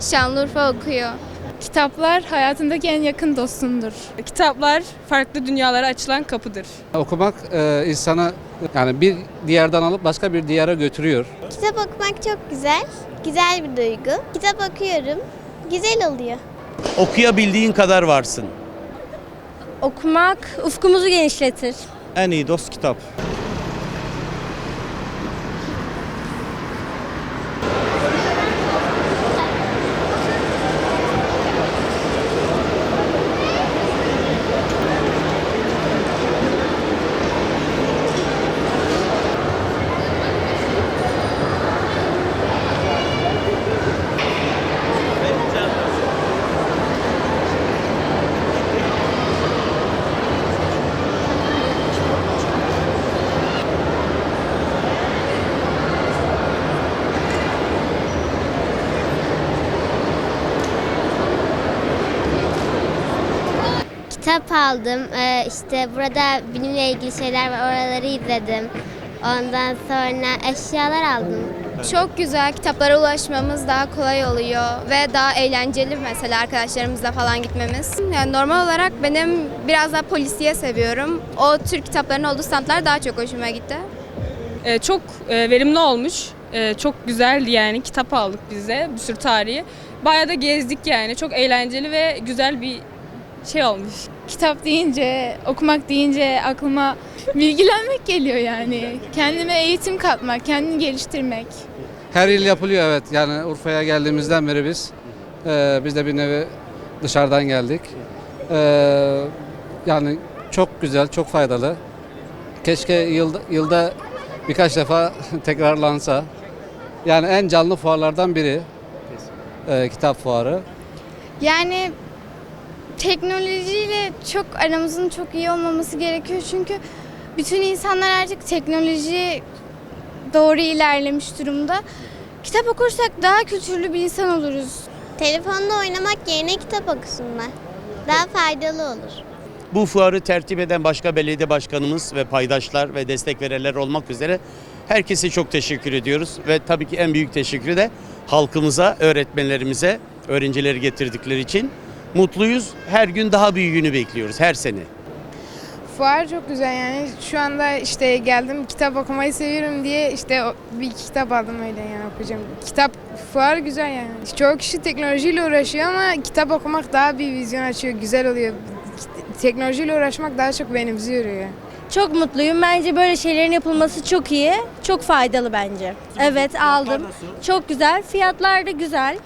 Şanlıurfa okuyor. Kitaplar hayatındaki en yakın dostundur. Kitaplar farklı dünyalara açılan kapıdır. Okumak e, insanı yani bir diyardan alıp başka bir diyara götürüyor. Kitap okumak çok güzel. Güzel bir duygu. Kitap okuyorum. Güzel oluyor. Okuyabildiğin kadar varsın. Okumak ufkumuzu genişletir. En iyi dost kitap. Kitap aldım. Ee, işte burada bilimle ilgili şeyler var. Oraları izledim. Ondan sonra eşyalar aldım. Çok güzel kitaplara ulaşmamız daha kolay oluyor ve daha eğlenceli mesela arkadaşlarımızla falan gitmemiz. Yani normal olarak benim biraz daha polisiye seviyorum. O tür kitapların olduğu standlar daha çok hoşuma gitti. Ee, çok e, verimli olmuş. Ee, çok güzeldi yani kitap aldık bize bir sürü tarihi. Bayağı da gezdik yani. Çok eğlenceli ve güzel bir şey olmuş. Kitap deyince, okumak deyince aklıma bilgilenmek geliyor yani. Kendime eğitim katmak, kendini geliştirmek. Her yıl yapılıyor evet. Yani Urfa'ya geldiğimizden beri biz e, biz de bir nevi dışarıdan geldik. E, yani çok güzel, çok faydalı. Keşke yılda, yılda birkaç defa tekrarlansa. Yani en canlı fuarlardan biri e, kitap fuarı. Yani teknolojiyle çok aramızın çok iyi olmaması gerekiyor çünkü bütün insanlar artık teknoloji doğru ilerlemiş durumda. Kitap okursak daha kültürlü bir insan oluruz. Telefonda oynamak yerine kitap okusunlar. Daha faydalı olur. Bu fuarı tertip eden başka belediye başkanımız ve paydaşlar ve destek verenler olmak üzere herkese çok teşekkür ediyoruz. Ve tabii ki en büyük teşekkürü de halkımıza, öğretmenlerimize, öğrencileri getirdikleri için mutluyuz. Her gün daha büyüğünü bekliyoruz her sene. Fuar çok güzel yani. Şu anda işte geldim kitap okumayı seviyorum diye işte bir kitap aldım öyle yani okuyacağım. Kitap fuar güzel yani. Çoğu kişi teknolojiyle uğraşıyor ama kitap okumak daha bir vizyon açıyor, güzel oluyor. Teknolojiyle uğraşmak daha çok benimsiyor ya. Çok mutluyum. Bence böyle şeylerin yapılması çok iyi. Çok faydalı bence. Evet aldım. Çok güzel. Fiyatlar da güzel.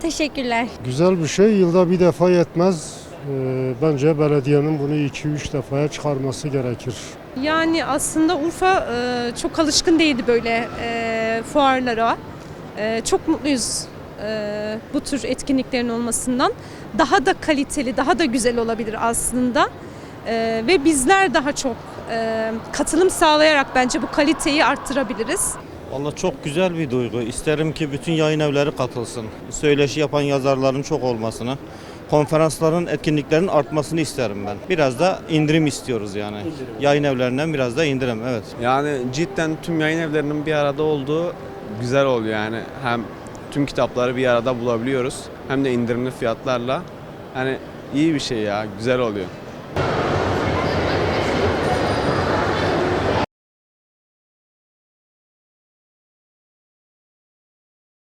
Teşekkürler. Güzel bir şey. Yılda bir defa yetmez. Ee, Bence belediyenin bunu 2-3 defaya çıkarması gerekir. Yani aslında Urfa e, çok alışkın değildi böyle e, fuarlara. E, çok mutluyuz e, bu tür etkinliklerin olmasından. Daha da kaliteli, daha da güzel olabilir aslında. E, ve bizler daha çok e, katılım sağlayarak bence bu kaliteyi arttırabiliriz. Valla çok güzel bir duygu. İsterim ki bütün yayın evleri katılsın. Söyleşi yapan yazarların çok olmasını, konferansların, etkinliklerin artmasını isterim ben. Biraz da indirim istiyoruz yani. Yayın evlerinden biraz da indirim, evet. Yani cidden tüm yayın evlerinin bir arada olduğu güzel oluyor yani. Hem tüm kitapları bir arada bulabiliyoruz hem de indirimli fiyatlarla. Yani iyi bir şey ya, güzel oluyor.